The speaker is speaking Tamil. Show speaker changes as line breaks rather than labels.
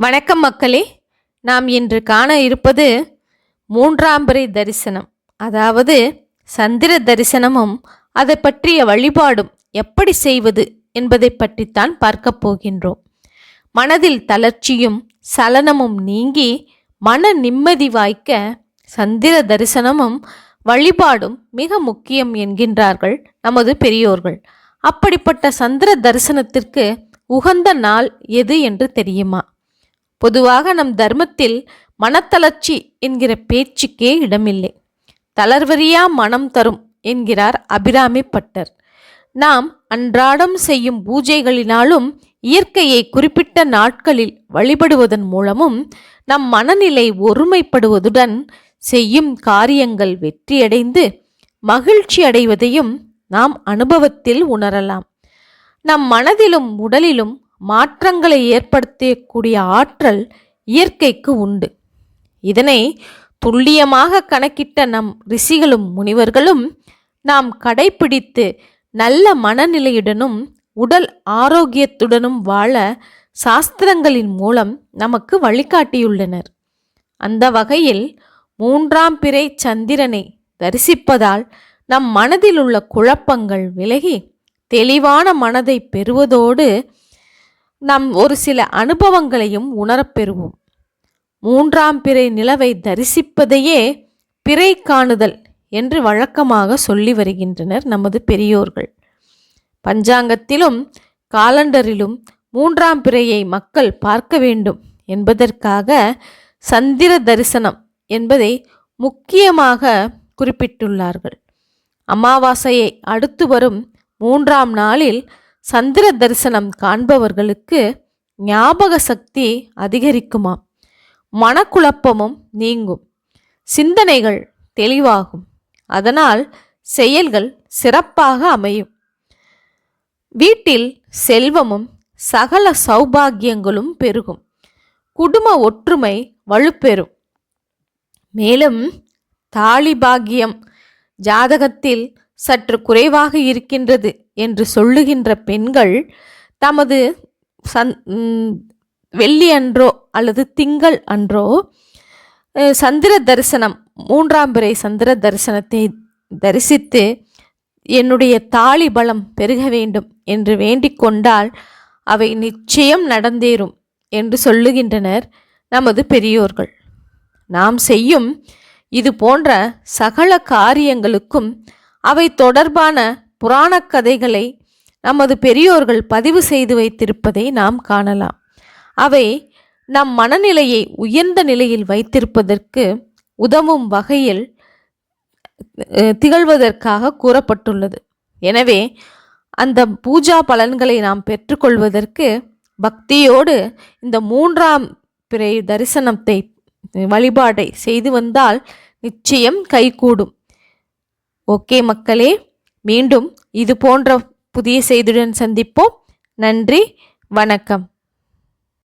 வணக்கம் மக்களே. நாம் இன்று காண இருப்பது மூன்றாம்பரை தரிசனம். அதாவது சந்திர தரிசனமும் அதை பற்றிய வழிபாடும் எப்படி செய்வது என்பதை பற்றித்தான் பார்க்கப் போகின்றோம். மனதில் தளர்ச்சியும் சலனமும் நீங்கி மன நிம்மதி வாய்க்க சந்திர தரிசனமும் வழிபாடும் மிக முக்கியம் என்கின்றார்கள் நமது பெரியோர்கள். அப்படிப்பட்ட சந்திர தரிசனத்திற்கு உகந்த நாள் எது என்று தெரியுமா? பொதுவாக நம் தர்மத்தில் மனத்தளர்ச்சி என்கிற பேச்சுக்கே இடமில்லை. தளர்வறியா மனம் தரும் என்கிறார் அபிராமி பட்டர். நாம் அன்றாடம் செய்யும் பூஜைகளினாலும் இயற்கையை குறிப்பிட்ட நாட்களில் வழிபடுவதன் மூலமும் நம் மனநிலை ஒருமைப்படுவதுடன் செய்யும் காரியங்கள் வெற்றியடைந்து மகிழ்ச்சி அடைவதையும் நாம் அனுபவத்தில் உணரலாம். நம் மனதிலும் உடலிலும் மாற்றங்களை ஏற்படுத்தக்கூடிய ஆற்றல் இயற்கைக்கு உண்டு. இதனை துல்லியமாக கணக்கிட்ட நம் ரிஷிகளும் முனிவர்களும் நாம் கடைப்பிடித்து நல்ல மனநிலையுடனும் உடல் ஆரோக்கியத்துடனும் வாழ சாஸ்திரங்களின் மூலம் நமக்கு வழிகாட்டியுள்ளனர். அந்த வகையில் மூன்றாம் பிறை சந்திரனை தரிசிப்பதால் நம் மனதில் உள்ள குழப்பங்கள் விலகி தெளிவான மனதை பெறுவதோடு நம் ஒரு சில அனுபவங்களையும் உணரப்பெறுவோம் மூன்றாம் பிறை நிலவை தரிசிப்பதையே பிறை காணுதல் என்று வழக்கமாக சொல்லி வருகின்றனர் நமது பெரியோர்கள். பஞ்சாங்கத்திலும் காலண்டரிலும் மூன்றாம் பிறையை மக்கள் பார்க்க வேண்டும் என்பதற்காக சந்திர தரிசனம் என்பதை முக்கியமாக குறிப்பிட்டுள்ளார்கள். அமாவாசையை அடுத்து வரும் மூன்றாம் நாளில் சந்திர தரிசனம் காண்பவர்களுக்கு ஞாபக சக்தி அதிகரிக்குமாம் மனக்குழப்பமும் நீங்கும். சிந்தனைகள் தெளிவாகும். அதனால் செயல்கள் சிறப்பாக அமையும். வீட்டில் செல்வமும் சகல சௌபாகியங்களும் பெருகும். குடும்ப ஒற்றுமை வலுப்பெறும். மேலும் தாலிபாகியம் ஜாதகத்தில் சற்று குறைவாக இருக்கின்றது என்று சொல்லுகின்ற பெண்கள் தமது சந் வெள்ளி அன்றோ அல்லது திங்கள் அன்றோ சந்திர தரிசனம் மூன்றாம் பிறை சந்திர தரிசனத்தை தரிசித்து என்னுடைய தாலி பலம் பெருக வேண்டும் என்று வேண்டிக் கொண்டால் அவை நிச்சயம் நடந்தேறும் என்று சொல்லுகின்றனர் நமது பெரியோர்கள். நாம் செய்யும் இது போன்ற சகல காரியங்களுக்கும் அவை தொடர்பான புராணக் கதைகளை நமது பெரியோர்கள் பதிவு செய்து வைத்திருப்பதை நாம் காணலாம். அவை நம் மனநிலையை உயர்ந்த நிலையில் வைத்திருப்பதற்கு உதவும் வகையில் திகழ்வதற்காக கூறப்பட்டுள்ளது. எனவே அந்த பூஜா பலன்களை நாம் பெற்றுக்கொள்வதற்கு பக்தியோடு இந்த மூன்றாம் பிறை தரிசனத்தை வழிபாடை செய்து வந்தால் நிச்சயம் கைகூடும். ஓகே மக்களே மீண்டும் இது போன்ற புதிய செய்தியுடன் சந்திப்போம். நன்றி வணக்கம்.